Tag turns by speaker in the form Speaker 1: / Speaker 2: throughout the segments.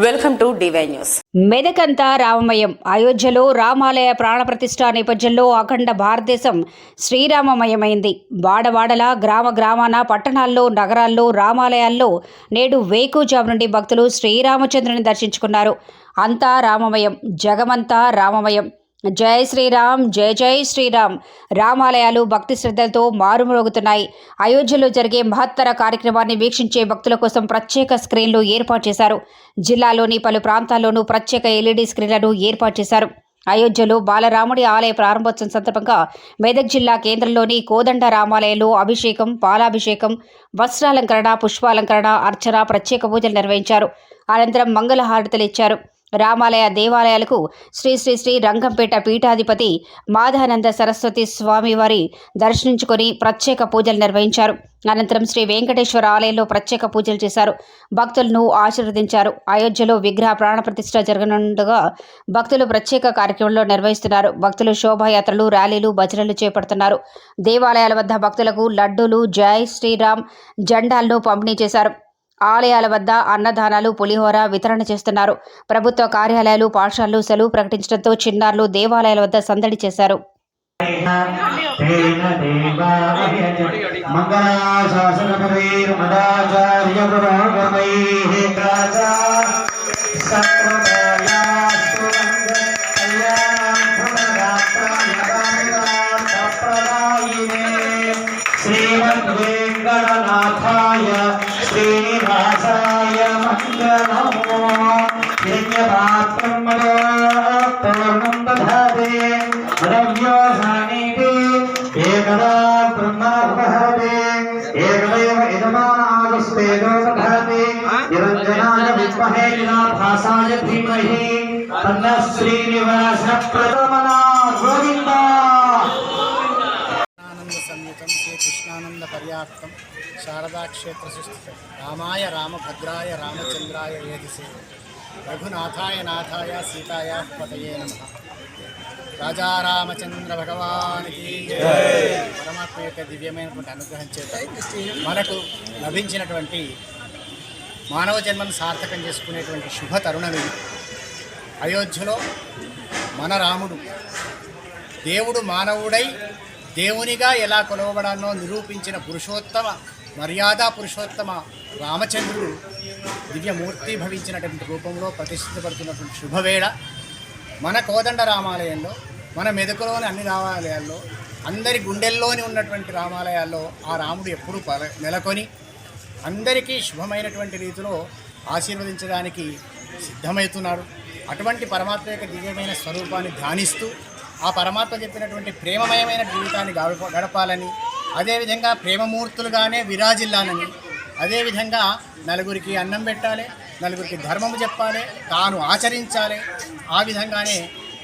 Speaker 1: Welcome to DY news.
Speaker 2: మెదకంతా రామమయం. అయోధ్యలో రామాలయ ప్రాణప్రతిష్ఠ నేపథ్యంలో అఖండ భారతదేశం శ్రీరామమయమైంది. వాడవాడల గ్రామ గ్రామాన పట్టణాల్లో నగరాల్లో రామాలయాల్లో నేడు వేకుజాము నుండి భక్తులు శ్రీరామచంద్రుని దర్శించుకున్నారు. అంతా రామమయం. జగమంతా రామమయం. జై శ్రీరామ్ జై జై శ్రీరామ్. రామాలయాలు భక్తి శ్రద్ధలతో మారుమ్రోగుతున్నాయి. అయోధ్యలో జరిగే మహత్తర కార్యక్రమాన్ని వీక్షించే భక్తుల కోసం ప్రత్యేక స్క్రీన్లు ఏర్పాటు చేశారు. జిల్లాలోని పలు ప్రాంతాల్లోనూ ప్రత్యేక ఎల్ఈడీ స్క్రీన్లను ఏర్పాటు చేశారు. అయోధ్యలో బాలరాముడి ఆలయ ప్రారంభోత్సవం సందర్భంగా మెదక్ జిల్లా కేంద్రంలోని కోదండ రామాలయంలో అభిషేకం పాలాభిషేకం వస్త్రాలంకరణ పుష్పాలంకరణ అర్చన ప్రత్యేక పూజలు నిర్వహించారు. అనంతరం మంగళహారతులు ఇచ్చారు. రామాలయ దేవాలయాలకు శ్రీ శ్రీ శ్రీ రంగంపేట పీఠాధిపతి మాధానంద సరస్వతి స్వామివారి దర్శించుకొని ప్రత్యేక పూజలు నిర్వహించారు. అనంతరం శ్రీ వెంకటేశ్వర ఆలయంలో ప్రత్యేక పూజలు చేశారు. భక్తులను ఆశీర్వదించారు. అయోధ్యలో విగ్రహ ప్రాణప్రతిష్ఠ జరగనుండగా భక్తులు ప్రత్యేక కార్యక్రమంలో నిర్వహిస్తున్నారు. భక్తులు శోభాయాత్రలు ర్యాలీలు భజనలు చేపడుతున్నారు. దేవాలయాల వద్ద భక్తులకు లడ్డూలు జై శ్రీరామ్ జెండాలను పంపిణీ చేశారు. ఆలయాల వద్ద అన్నదానాలు పులిహోర వితరణ చేస్తున్నారు ప్రభుత్వ కార్యాలయాలు పాఠశాలలు సెలవు ప్రకటించడంతో చిన్నారులు దేవాలయాల వద్ద సందడి చేశారు
Speaker 3: तेन देवायज मङ्गलाशासनपदैर्मदाचार्यपुरोगमैः राजा सप्रदायास्तु कल्याणप्रदायिने श्रीमद्वेङ्कटनाथाय श्रीनिवासाय मङ्गलमो यज्ञपात्रं पूर्णं दधाते द्रव्योसानीति एकदा ब्रह्मोपहते एकदैव यजमानागस्तेजो दधाति निरञ्जनाय विद्महे निराभासाय धीमहि तन्नः श्रीनिवासः प्रथमना
Speaker 4: శ్రీకృష్ణానంద శారదాక్షేత్ర సుస్థితం రామాయ రామభద్రాయ రామచంద్రాయ ఏదిసే రఘునాథాయ నాథాయ సీతాయ పతయే నమ. రాజారామచంద్ర భగవానికి పరమాత్మ యొక్క దివ్యమైనటువంటి అనుగ్రహం చేత మనకు లభించినటువంటి మానవ జన్మను సార్థకం చేసుకునేటువంటి శుభ తరుణం అయోధ్యలో మన రాముడు దేవుడు మానవుడై దేవునిగా ఎలా కొలవబడాలో నిరూపించిన పురుషోత్తమ మర్యాద పురుషోత్తమ రామచంద్రుడు దివ్యమూర్తి భవించినటువంటి రూపంలో ప్రతిష్ఠితపడుతున్నటువంటి శుభవేళ. మన కోదండ రామాలయంలో మన మెదకులోని అన్ని రామాలయాల్లో అందరి గుండెల్లోని ఉన్నటువంటి రామాలయాల్లో ఆ రాముడు ఎప్పుడూ పల- నెలకొని అందరికీ శుభమైనటువంటి రీతిలో ఆశీర్వదించడానికి సిద్ధమవుతున్నాడు. అటువంటి పరమాత్మ యొక్క దివ్యమైన స్వరూపాన్ని ధ్యానిస్తూ ఆ పరమాత్మ చెప్పినటువంటి ప్రేమమయమైన జీవితాన్ని గడప గడపాలని అదేవిధంగా ప్రేమమూర్తులుగానే విరాజిల్లాలని అదేవిధంగా నలుగురికి అన్నం పెట్టాలి నలుగురికి ధర్మము చెప్పాలి తాను ఆచరించాలి ఆ విధంగానే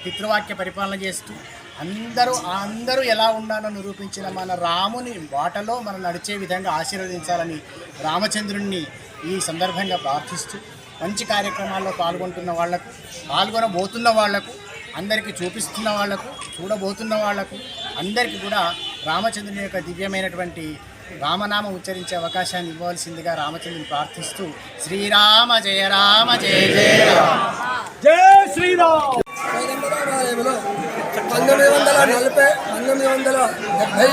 Speaker 4: పితృవాక్య పరిపాలన చేస్తూ అందరూ అందరూ ఎలా ఉండాలో నిరూపించిన మన రాముని బాటలో మనం నడిచే విధంగా ఆశీర్వదించాలని రామచంద్రుణ్ణి ఈ సందర్భంగా ప్రార్థిస్తూ మంచి కార్యక్రమాల్లో పాల్గొంటున్న వాళ్ళకు పాల్గొనబోతున్న వాళ్ళకు అందరికీ చూపిస్తున్న వాళ్ళకు చూడబోతున్న వాళ్ళకు అందరికీ కూడా రామచంద్రుని యొక్క దివ్యమైనటువంటి రామనామం ఉచ్చరించే అవకాశాన్ని ఇవ్వవలసిందిగా రామచంద్రుని ప్రార్థిస్తూ శ్రీరామ జయ రామ జయ జయ రామ
Speaker 5: కోదండరామాలయంలో పంతొమ్మిది వందల నలభై పంతొమ్మిది వందల డెబ్భై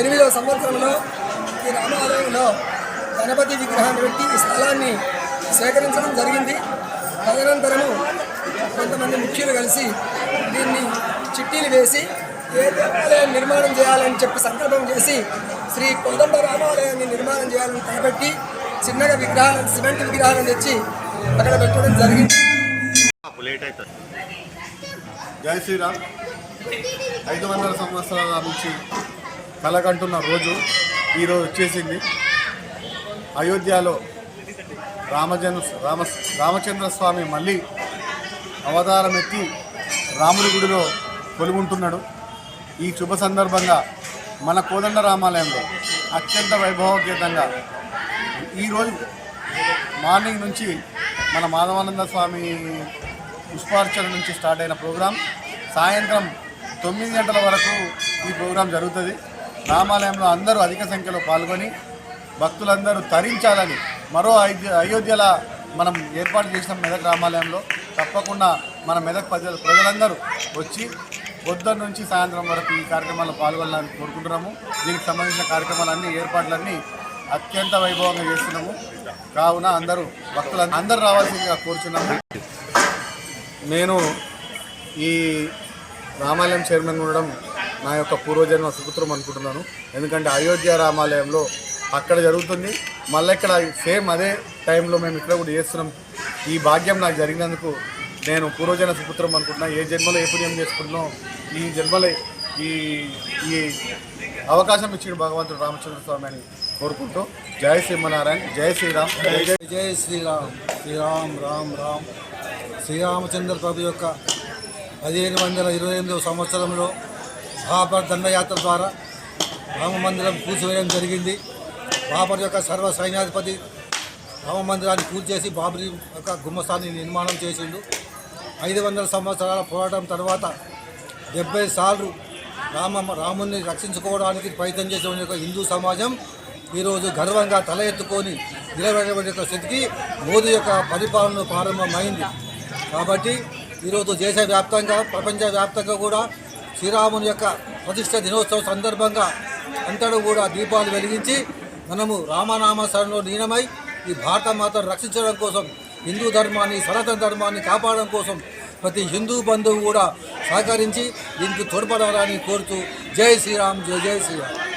Speaker 5: ఎనిమిదవ సంవత్సరంలో ఈ రామాలయంలో గణపతి విగ్రహాన్ని పెట్టి ఈ స్థలాన్ని సేకరించడం జరిగింది. తదనంతరము కొంతమంది ముఖ్యులు కలిసి దీన్ని చిట్టీలు వేసి ఏ దేవాలయం నిర్మాణం చేయాలని చెప్పి సంకల్పం చేసి శ్రీ కోదండ రామాలయాన్ని నిర్మాణం చేయాలని తలపెట్టి చిన్నగా విగ్రహాలను సిమెంట్ విగ్రహాలను తెచ్చి అక్కడ పెట్టడం జరిగింది.
Speaker 6: జై శ్రీరామ్. ఐదు వందల సంవత్సరాల నుంచి కలగంటున్న రోజు ఈరోజు వచ్చేసింది. అయోధ్యలో రామజన్ రామ రామచంద్ర స్వామి మళ్ళీ అవతారం ఎత్తి రాముడి గుడిలో కొలుగుంటున్నాడు ఈ శుభ సందర్భంగా మన కోదండ రామాలయంలో అత్యంత వైభవోపేతంగా ఈరోజు మార్నింగ్ నుంచి మన మాధవానంద స్వామి పుష్పార్చన నుంచి స్టార్ట్ అయిన ప్రోగ్రాం. సాయంత్రం తొమ్మిది గంటల వరకు ఈ ప్రోగ్రాం జరుగుతుంది. రామాలయంలో అందరూ అధిక సంఖ్యలో పాల్గొని భక్తులందరూ తరించాలని మరో అయోధ్య మనం ఏర్పాటు చేసిన మెదక్ రామాలయంలో. తప్పకుండా మన మెదక్ ప్రజలు ప్రజలందరూ వచ్చి పొద్దున్న నుంచి సాయంత్రం వరకు ఈ కార్యక్రమాల్లో పాల్గొనాలని కోరుకుంటున్నాము. దీనికి సంబంధించిన కార్యక్రమాలన్నీ ఏర్పాట్లన్నీ అత్యంత వైభవంగా చేస్తున్నాము. కావున అందరూ భక్తులు అందరూ రావాల్సిందిగా కోరుచున్నాము. నేను ఈ రామాలయం చైర్మన్ ఉండడం నా యొక్క పూర్వజన్మ సుపుత్రం అనుకుంటున్నాను. ఎందుకంటే అయోధ్య రామాలయంలో అక్కడ జరుగుతుంది. మళ్ళీ ఇక్కడ సేమ్ అదే టైంలో మేము ఇక్కడ కూడా చేస్తున్నాం. ఈ భాగ్యం నాకు జరిగినందుకు నేను పూర్వజన సుపుత్రం అనుకుంటున్నా. ఏ జన్మలో ఏ పుణ్యం చేసుకుంటున్నాం ఈ జన్మలో ఈ ఈ అవకాశం ఇచ్చిన భగవంతుడు రామచంద్ర స్వామి అని కోరుకుంటూ జయ శ్రీమనారాయణ జై శ్రీరామ్. జై
Speaker 1: జై శ్రీరామ్. శ్రీరామ్ రామ్ రామ్. శ్రీరామచంద్ర ప్రభు యొక్క పదిహేను వందల ఇరవై ఎనిమిదవ సంవత్సరంలో బాబర్ దండయాత్ర ద్వారా రామ మందిరం కూల్చివేయడం జరిగింది. బాబర్ యొక్క సర్వ సైన్యాధిపతి రామ మందిరాన్ని కూల్చేసి బాబ్రీ యొక్క గుమ్మస్థాన్ని నిర్మాణం చేసిండు. ఐదు వందల సంవత్సరాల పోరాటం తర్వాత డెబ్బై సార్లు రామ రాముని రక్షించుకోవడానికి ప్రయత్నం చేసిన యొక్క హిందూ సమాజం ఈరోజు గర్వంగా తల ఎత్తుకొని నిలబడేటువంటి యొక్క స్థితికి మోదీ యొక్క పరిపాలన ప్రారంభమైంది. కాబట్టి ఈరోజు దేశవ్యాప్తంగా ప్రపంచవ్యాప్తంగా కూడా శ్రీరాముని యొక్క ప్రతిష్ట దినోత్సవం సందర్భంగా అంతటా కూడా దీపాలు వెలిగించి మనము రామనామ శరణలో లీనమై ఈ భారత మాతను రక్షించడం కోసం హిందూ ధర్మాన్ని సనాతన ధర్మాన్ని కాపాడడం కోసం ప్రతి హిందూ బంధువు కూడా సహకరించి దీనికి తోడ్పడాలని కోరుతూ జై శ్రీరామ్ జై జై శ్రీరామ్.